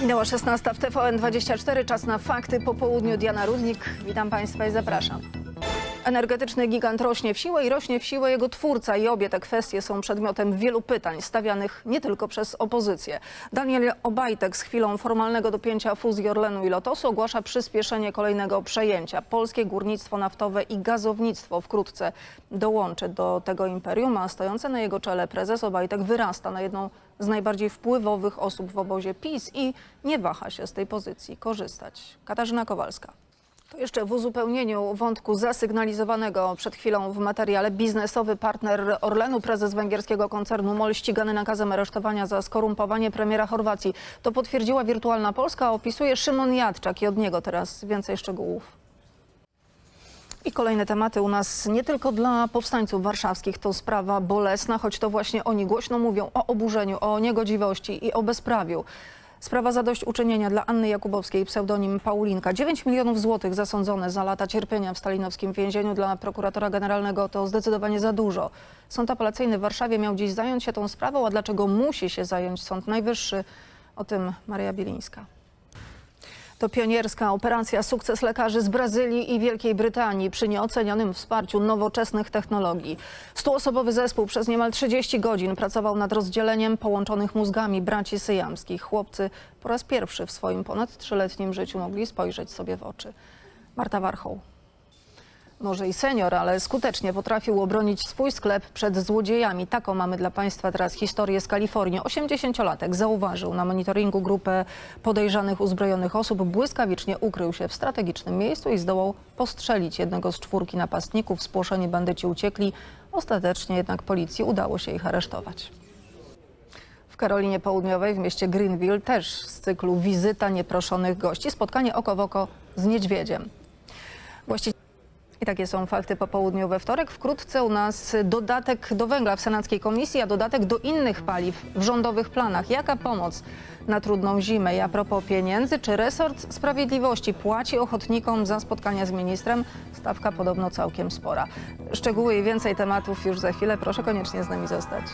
Minęła 16 w TVN24, czas na fakty po południu. Diana Rudnik, witam Państwa i zapraszam. Energetyczny gigant rośnie w siłę i rośnie w siłę jego twórca i obie te kwestie są przedmiotem wielu pytań stawianych nie tylko przez opozycję. Daniel Obajtek z chwilą formalnego dopięcia fuzji Orlenu i Lotosu ogłasza przyspieszenie kolejnego przejęcia. Polskie górnictwo naftowe i gazownictwo wkrótce dołączy do tego imperium, a stojący na jego czele prezes Obajtek wyrasta na jedną z najbardziej wpływowych osób w obozie PiS i nie waha się z tej pozycji korzystać. Katarzyna Kowalska. To jeszcze w uzupełnieniu wątku zasygnalizowanego przed chwilą w materiale biznesowy partner Orlenu, prezes węgierskiego koncernu MOL ścigany nakazem aresztowania za skorumpowanie premiera Chorwacji. To potwierdziła Wirtualna Polska, opisuje Szymon Jadczak i od niego teraz więcej szczegółów. I kolejne tematy u nas nie tylko dla powstańców warszawskich to sprawa bolesna, choć to właśnie oni głośno mówią o oburzeniu, o niegodziwości i o bezprawiu. Sprawa zadośćuczynienia dla Anny Jakubowskiej, pseudonim Paulinka. 9 milionów złotych zasądzone za lata cierpienia w stalinowskim więzieniu dla prokuratora generalnego to zdecydowanie za dużo. Sąd apelacyjny w Warszawie miał dziś zająć się tą sprawą, a dlaczego musi się zająć Sąd Najwyższy? O tym Maria Bielińska. To pionierska operacja sukces lekarzy z Brazylii i Wielkiej Brytanii przy nieocenionym wsparciu nowoczesnych technologii. Stuosobowy zespół przez niemal 30 godzin pracował nad rozdzieleniem połączonych mózgami braci syjamskich. Chłopcy po raz pierwszy w swoim ponad trzyletnim życiu mogli spojrzeć sobie w oczy. Marta Warchoł. Może i senior, ale skutecznie potrafił obronić swój sklep przed złodziejami. Taką mamy dla Państwa teraz historię z Kalifornii. 80-latek zauważył na monitoringu grupę podejrzanych uzbrojonych osób, błyskawicznie ukrył się w strategicznym miejscu i zdołał postrzelić jednego z czwórki napastników. Spłoszeni bandyci uciekli. Ostatecznie jednak policji udało się ich aresztować. W Karolinie Południowej, w mieście Greenville, też z cyklu wizyta nieproszonych gości. Spotkanie oko w oko z niedźwiedziem. Właściciel i takie są fakty po południu wtorek. Wkrótce u nas dodatek do węgla w Senackiej Komisji, a dodatek do innych paliw w rządowych planach. Jaka pomoc na trudną zimę? I a propos pieniędzy, czy resort sprawiedliwości płaci ochotnikom za spotkania z ministrem? Stawka podobno całkiem spora. Szczegóły i więcej tematów już za chwilę. Proszę koniecznie z nami zostać.